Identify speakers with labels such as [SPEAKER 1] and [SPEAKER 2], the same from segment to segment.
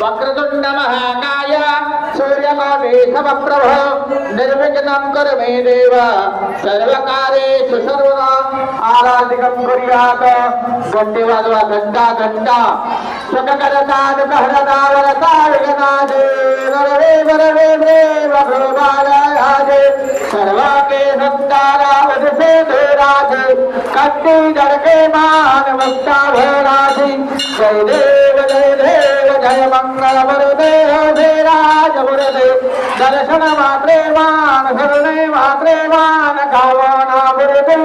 [SPEAKER 1] వక్రతుండ మహాకాయ సూర్యకోటి సమప్రభ నిర్విఘ్నం కురు మే దేవ సర్వకారేషు సర్వదా ఆరాధికం కుర్యాత్ గండి వదవ గంట గంట సుఖకరతాను కహరదావరతాయుగనాదే వరవే వరవే దేవ భగవాలయాదే సర్వాకే సంతారావతి రాజే కట్టి జడకే మానవస్తా భరాజి జయ దేవ జయ దేవ. జయ మంగళ వరుదే రాజ వరుదే దర్శన మాత్రే మాన శరణే మాత్రే మాన కావానా వరుదే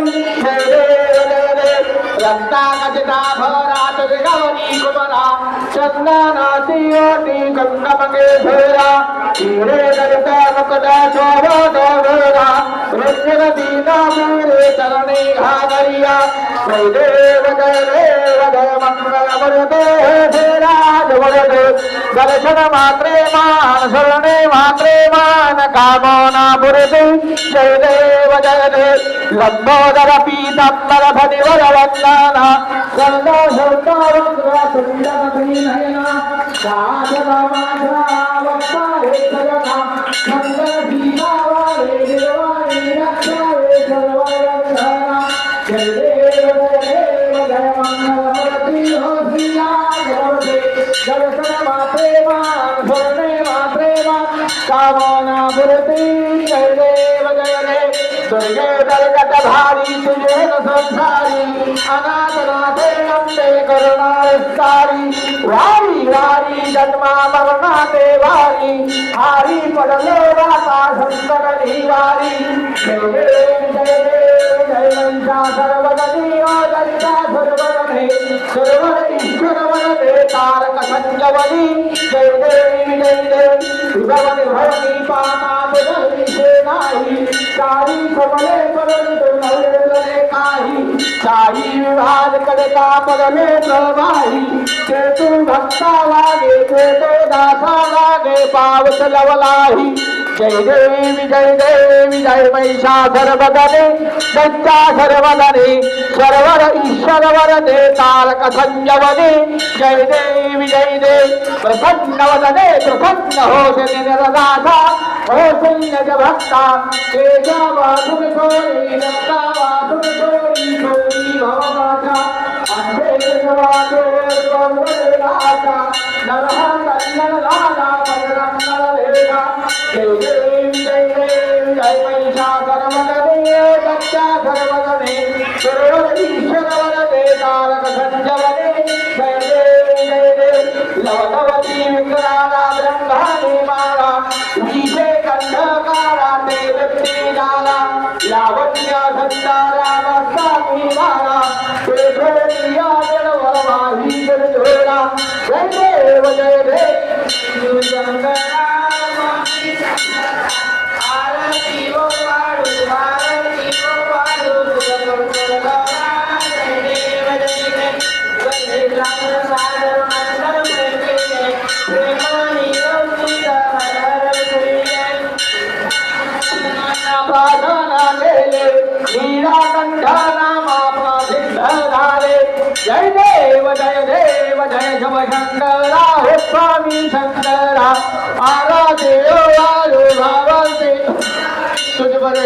[SPEAKER 1] చందనాశియోటి గంగమగే భేరా తీరే దళిత రుద్ర దీనా ఘాగరియా జయ దేవ జయ దేవ జయ మంగళ వరుదే హే దర్శన మాత్రే మాన శరణే మాత్రే మాన కామోనా బురుదు జయ దేవ జయ దేవ లంబోదర పీతంబర భని వర వందన సర్వ సర్వారుద్ర సుందరమీ నయన సాధన మాధవ వక్తారే कामना भरते जय देव जय रे दुर्गे दलगत भारी तुझे संसारी अनाथ नाथे अम्बे करुणा सारी वारी वारी जन्मा मरना ते वारी हारी पड़ले वाता संकर निवारी। जय देव जय देव जय मंशा सर्वगति दलिता सर्वगति सर्वगति सर्वगति तारक संजवनी जय भगत भरती पातात नाही. चारी सबले परंतु नवले काही. चारी विभाग कडता तू भक्ता लागे ते तो दासा लागे पावत लवलाही. జయ దేవి జయ దేవి జయ మహిషాధర వదనే సరవర వదనే ఈశ్వర వరదే తారక సంజవనే జయ దేవి జయ దేవి ప్రసన్న వదనే ప్రసన్న హోషని నిరదాస హోసన్యజ భక్త తేజావాసు సోరి రాజా జయ దేవి జయ మహిషాధర Jai Deva, Jai Deva, Jai Jamakandara, Hiswami Chandara,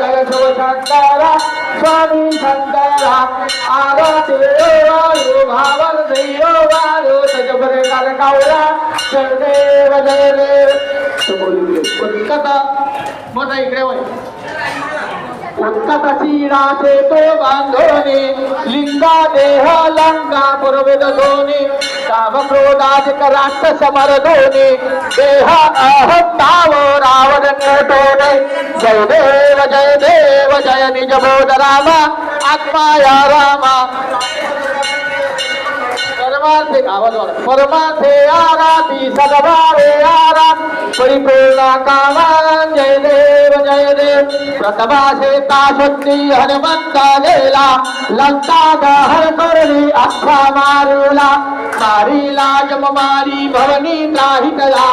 [SPEAKER 1] जगसव Shankara स्वामी शंकरा आरती भावर दैव वारो तजभर कारकावला जयदेव जयदेव. तो बोलू उत्कता मग इकडे वय वळ उत्कटशीलाचे तो बांधोनी लिंगा देह लंका पुरवेद धोनी काम क्रोधाधिक राक्षस मरधोनी देह अहम भाव रावण नटोने जय देव जय देव जय निज बोध रामा. आत्मा या रामा. सर्व परमार्थे आवाज वाला परमार्थे सदभावे आरा परिपूर्ण कामा जय देव. देव प्रतभासे ताशक्ती हनुमंता लेला. लंका हर करली अख्खा मारुला. मारीला यममारी भवनी त्राहितला.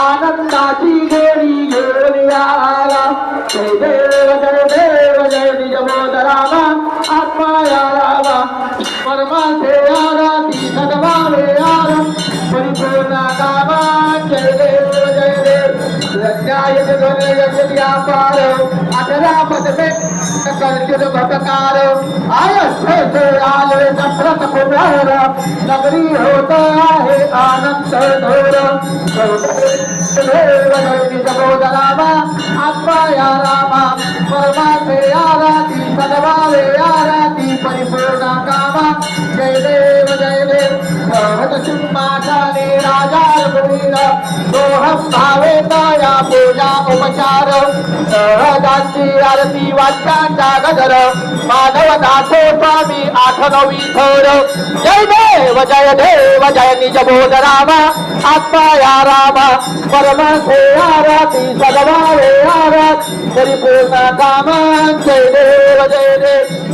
[SPEAKER 1] आनंदाची देवी घेऊन आला जय देव जय देव जय निजमोदरामा. आत्मा या रामा व्यापार अकरा पदवे कर्तुर भटकार आयस्थ आले नफरत पुनर नगरी होत आहे आनंद धोर रामा आत्मा या रामा परमाते या राती सदवावे या परिपूर्ण कामा जय देव राजा रघुवीर भावे तया पूजा उपचार. सहजाची आरती वाच्याचा गजर मानव नाथो स्वामी थोर. जय देव जय देव जय निज बोध रामा. आत्मा या रामा. परम से आरती सदभावे आरत. परिपूर्ण कामा. जय देव जय देव.